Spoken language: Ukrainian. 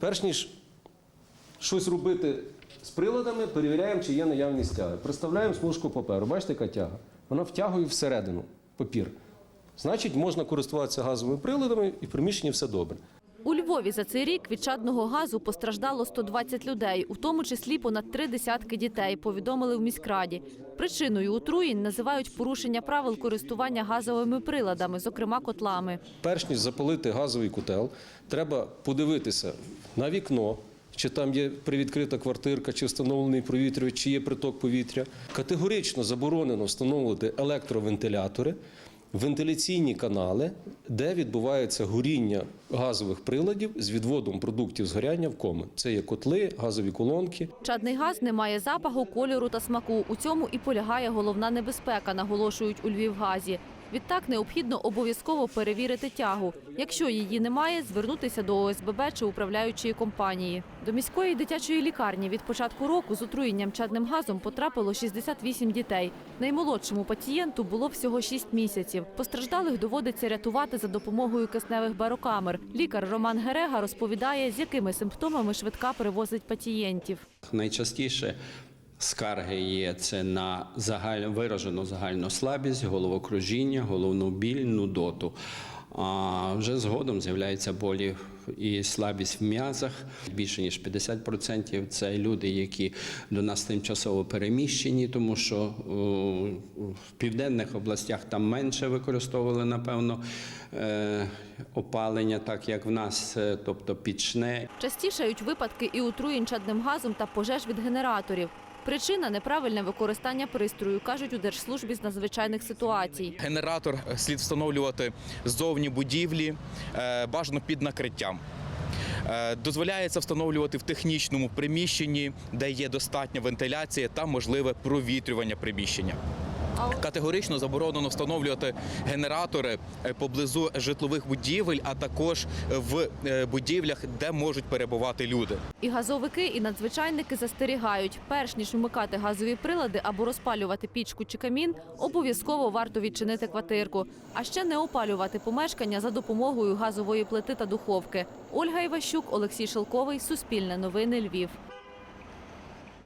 Перш ніж щось робити з приладами, перевіряємо, чи є наявність тяги. Представляємо смужку паперу. Бачите, яка тяга? Вона втягує всередину папір. Значить, можна користуватися газовими приладами і в приміщенні все добре. Львові за цей рік від чадного газу постраждало 120 людей, у тому числі понад три десятки дітей, повідомили в міськраді. Причиною отруєнь називають порушення правил користування газовими приладами, зокрема котлами. Перш ніж запалити газовий котел, треба подивитися на вікно, чи там є привідкрита квартирка, чи встановлений провітрювач, чи є приток повітря. Категорично заборонено встановлювати електровентилятори, вентиляційні канали, де відбувається горіння газових приладів з відводом продуктів згоряння в коми. Це є котли, газові колонки. Чадний газ не має запаху, кольору та смаку. У цьому і полягає головна небезпека, наголошують у Львівгазі. Відтак необхідно обов'язково перевірити тягу. Якщо її немає, звернутися до ОСББ чи управляючої компанії. До міської дитячої лікарні від початку року з отруєнням чадним газом потрапило 68 дітей. Наймолодшому пацієнту було всього 6 місяців. Постраждалих доводиться рятувати за допомогою кисневих барокамер. Лікар Роман Герега розповідає, з якими симптомами швидка перевозить пацієнтів. Найчастіше скарги є це на загаль... виражену загальну слабість, головокружіння, головну біль, нудоту. А вже згодом з'являються болі і слабість в м'язах. Більше ніж 50% це люди, які до нас тимчасово переміщені, тому що в південних областях там менше використовували, напевно, е, опалення, так як в нас, е, тобто пічне Частішають випадки і отруєнь чадним газом та пожеж від генераторів. Причина неправильне використання пристрою, кажуть у Держслужбі з надзвичайних ситуацій. Генератор слід встановлювати ззовні будівлі, е, бажано під накриттям. Е, Дозволяється встановлювати в технічному приміщенні, де є достатня вентиляція та можливе провітрювання приміщення. Категорично заборонено встановлювати генератори е, поблизу житлових будівель, а також в е, будівлях, де можуть перебувати люди. І газовики, і надзвичайники застерігають, перш ніж вмикати газові прилади або розпалювати пічку чи камін, обов'язково варто відчинити квартирку, а ще не опалювати помешкання за допомогою газової плити та духовки. Ольга Іващук, Олексій Шелковий, Суспільне новини Львів.